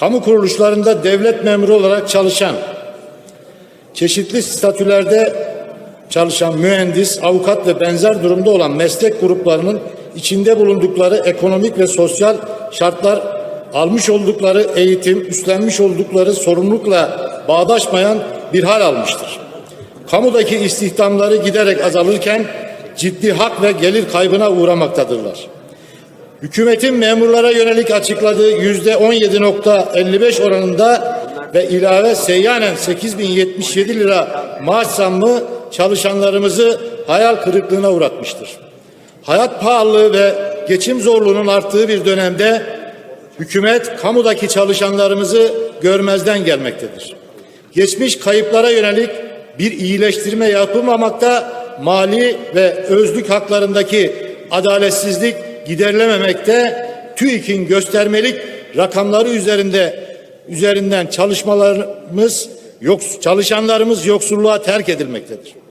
kamu kuruluşlarında devlet memuru olarak çalışan, çeşitli statülerde çalışan mühendis, avukat ve benzer durumda olan meslek gruplarının içinde bulundukları ekonomik ve sosyal şartlar, almış oldukları eğitim, üstlenmiş oldukları sorumlulukla bağdaşmayan bir hal almıştır. Kamudaki istihdamları giderek azalırken ciddi hak ve gelir kaybına uğramaktadırlar. Hükümetin memurlara yönelik açıkladığı yüzde 17.55 oranında ve ilave seyyanen 8077 lira maaş zammı çalışanlarımızı hayal kırıklığına uğratmıştır. Hayat pahalılığı ve geçim zorluğunun arttığı bir dönemde hükümet kamudaki çalışanlarımızı görmezden gelmektedir. Geçmiş kayıplara yönelik bir iyileştirme yapılmamakta, mali ve özlük haklarındaki adaletsizlik giderilememekte, TÜİK'in göstermelik rakamları üzerinde üzerinden çalışmalarımız yok, çalışanlarımız yoksulluğa terk edilmektedir.